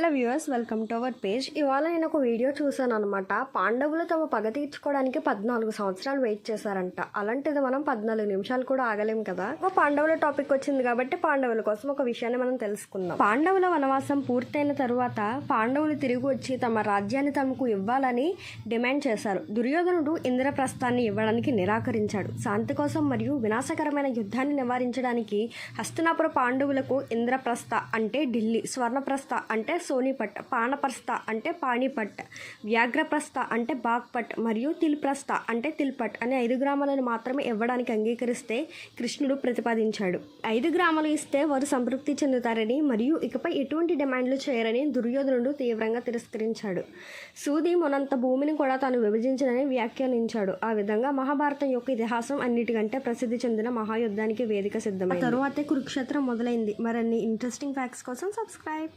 Hello viewers welcome to our page ఇవాళ నేను ఒక వీడియో చూసాను అనమాట పాండవులు తమ పగ తీర్చుకోవడానికి పద్నాలుగు సంవత్సరాలు వెయిట్ చేశారంట. అలాంటిది మనం పద్నాలుగు నిమిషాలు కూడా ఆగలేం కదా? ఒక పాండవుల టాపిక్ వచ్చింది కాబట్టి పాండవుల కోసం ఒక విషయాన్ని మనం తెలుసుకుందాం. పాండవుల వనవాసం పూర్తయిన తరువాత పాండవులు తిరిగి వచ్చి తమ రాజ్యాన్ని తమకు ఇవ్వాలని డిమాండ్ చేశారు. దుర్యోధనుడు ఇంద్రప్రస్థాన్ని ఇవ్వడానికి నిరాకరించాడు. శాంతి కోసం మరియు వినాశకరమైన యుద్ధాన్ని నివారించడానికి హస్తినాపుర పాండవులకు ఇంద్రప్రస్థ అంటే ఢిల్లీ స్వర్ణప్రస్థ అంటే సోనిపట్ పానప్రస్థ అంటే పాణిపట్ వ్యాఘ్రప్రస్థ అంటే బాగ్పట్ మరియు తిల్ప్రస్థ అంటే తిల్పట్ అనే ఐదు గ్రామాలను మాత్రమే ఇవ్వడానికి అంగీకరిస్తే కృష్ణుడు ప్రతిపాదించాడు. ఐదు గ్రామాలు ఇస్తే వారు సంతృప్తి చెందుతారని మరియు ఇకపై ఎటువంటి డిమాండ్లు చేయరని దుర్యోధనుడు తీవ్రంగా తిరస్కరించాడు. సూది మొనంత భూమిని కూడా తాను విభజించనని వ్యాఖ్యానించాడు. ఆ విధంగా మహాభారతం యొక్క ఇతిహాసం అన్నిటికంటే ప్రసిద్ధి చెందిన మహాయుద్ధానికి వేదిక సిద్ధమైంది. తరువాతే కురుక్షేత్రం మొదలైంది. మరిన్ని ఇంట్రెస్టింగ్ ఫ్యాక్ట్స్ కోసం సబ్స్క్రైబ్.